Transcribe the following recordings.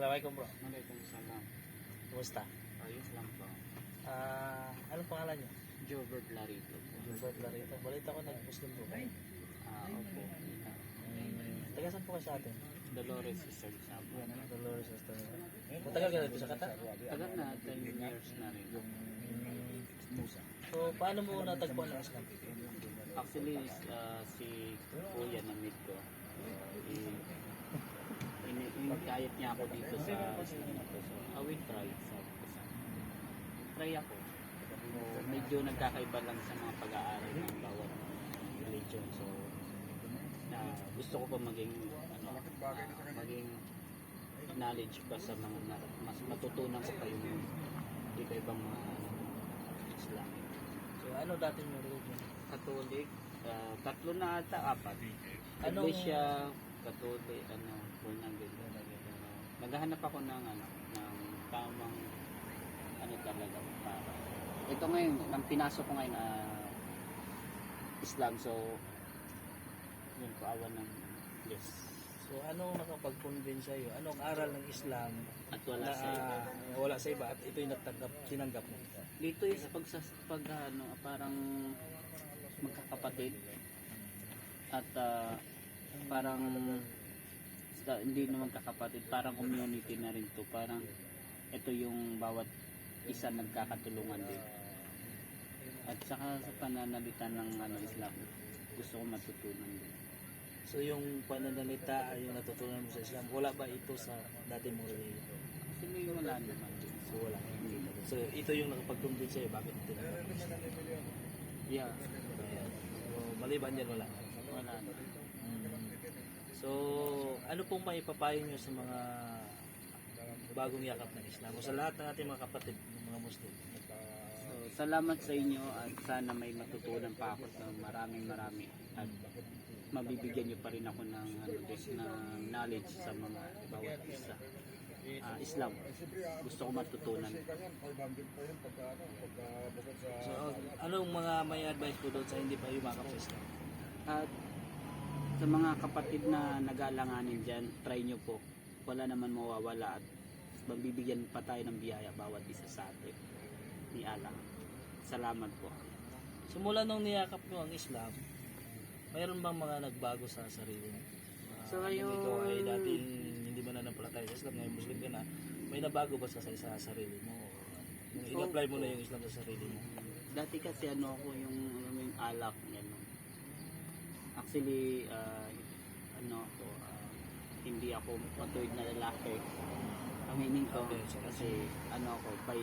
Assalamualaikum bro. Waalaikumsalam. Kumusta? Ayos lang po. Ah, anong pangalan niyo? Jobert Larito po. Gilbert Larita. Balita ko nag-Muslim po. Ah, opo. Hmm, taga saan po kayo sa atin? Dolores Sister Sabo. Dolores Estrada. Matagal ka na sa Kata? Tagal na, 10 years na rin. So, paano mo natagpuan ang Islam? Actually, ah, si Kuya na meet ko. Uh, inikayat niya ako dito sa I will try. Try ako. So, medyo nagkakaiba lang sa mga pag-aaral ng bawat religion. So, na gusto ko pa maging ano, ah, maging knowledge pa sa mga na- mas matutunan ko pa yung iba-ibang mga Islamic. So, ano dati yung religion? Catholic, ah, tatlo na ata, apat. Anong- Iglesia, Catholic, ano, born again. Pero, naghahanap ako ng, ano, ng tamang, ano talaga, para. Ito ngayon, nang pinasok ko ngayon, ah, Islam, so, yun po, awan ng Diyos. So, anong nakapag-convince sa'yo? Anong aral ng Islam At wala na sa iba. ah, wala sa iba at ito yung natanggap, tinanggap mo? Dito is pag, sa, pag ano, parang magkakapatid at ah, parang sa- hindi naman kakapatid, parang community na rin to. Parang ito yung bawat isa nagkakatulungan din. At saka sa pananalitan ng ano, Islam, gusto ko matutunan din. So, yung pananalita ay yung natutunan mo sa Islam, wala ba ito sa dati mong religion? Actually, wala naman din. So, wala. So, ito yung nakapag-convince sa'yo, bakit mo Islam? Yeah. So, maliban yan, wala. wala na. So, ano pong maipapayo nyo sa mga bagong yakap ng Islam o sa lahat ng ating mga kapatid, ng mga Muslim? So, salamat sa inyo at sana may matutunan pa ako sa maraming marami at mabibigyan niyo pa rin ako ng ano ng knowledge sa mga bawat isa. Ah, Islam. Gusto ko matutunan. So, anong mga may advice po doon sa hindi pa yumakap sa Islam? At sa mga kapatid na nag-aalanganin dyan, try nyo po. Wala naman mawawala at mabibigyan pa tayo ng biyaya bawat isa sa atin ni Allah. Salamat po. Simula nung niyakap nyo ang Islam, mayroon bang mga nagbago sa sarili mo? Ah, So, ngayon- ikaw ay dating hindi mo na napalatay sa Islam, ngayon Muslim ka na, may nabago ba sa, sa, sa sarili mo? Nung So, in-apply mo na yung Islam sa sarili mo? Dati kasi ano ako yung, yung alak gano'n. Actually, ah, ano ako, ah, hindi ako matuwid na lalaki. Aminin ko Okay, so kasi ano ako, by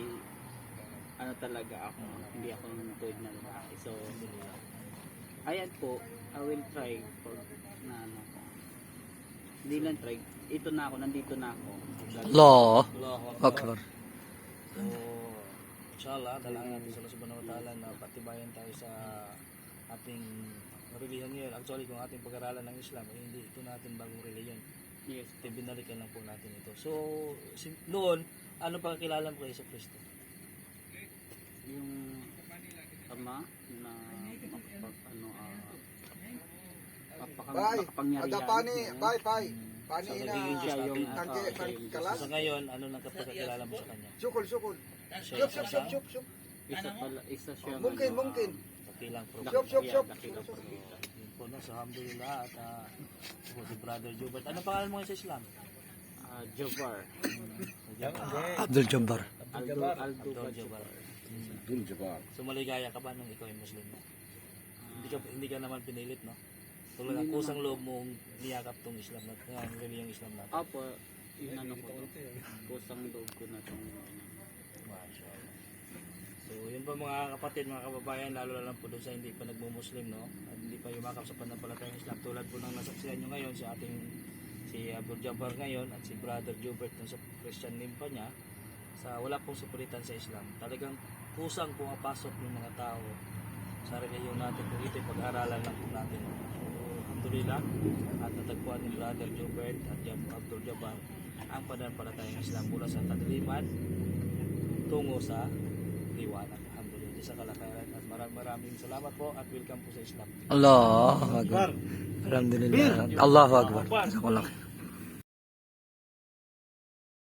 ano talaga ako, hindi ako matuwid na lalaki. So, ayan po, I will try for na ano ko. Hindi lang try, ito na ako, nandito na ako. Allahu Akbar. So, inshallah, dalangin natin sa Allah subhanahu wa ta'ala na patibayan tayo sa ating relihiyon ngayon. Actually, kung ating pag-aralan ng Islam, eh, hindi ito natin bagong relihiyon. Yes. Ito, binalikan lang po natin ito. So, sin- noon, ano pagkakilala mo kay Yesu Cristo? yung ama na makapag, ano ah mapaka, Bay, makapangyarihan. ada pani, Yan. bay, bay. So, Pani naging na, Diyos Siya yung ah, Tangke, tangke, kalas. So, ngayon, ano nang pagkakilala mo sa kanya? sukul, sukul. Siya Syup, yung syup, syup, kasama? syup, syup. Isa pala, isa siya. Mungkin, mungkin. Kakilang propeta. Yun po, no? So, alhamdulillah. At uh, si Brother Jubert. Ano pangalan mo sa Islam? Ah, Javar. Abdul Jabbar. Aldo, Aldo Abdul Javar. Jabbar. So maligaya ka ba nung ikaw ay Muslim mo? Hindi ka hindi ka naman pinilit, no? Tulad ng Hindi kusang loob mong niyakap tong Islam na ang reliyong Islam natin. Apo, yun ano ko. Kusang loob ko na itong. So yun po mga kapatid, mga kababayan, lalo na lang po doon sa hindi pa nagmo-Muslim, no? At hindi pa yumakap sa pananampalatayang Islam. Tulad po ng nasaksihan nyo ngayon, si ating si Abdul Jabbar ngayon at si Brother Jubert nung sa Christian name pa niya sa wala pong superitan sa Islam. Talagang kusang pumapasok yung mga tao sa relihiyon natin kung ito'y pag-aralan lang po natin. So, alhamdulillah at natagpuan ni Brother Jubert at Abdul Jabbar ang pananampalatayang Islam mula sa kadiliman tungo sa liwanag. Alhamdulillah sa kalakaran at maraming maraming salamat po at welcome po sa Islam. Allah Akbar. Alhamdulillah. Allahu Akbar. Jazakallah khair.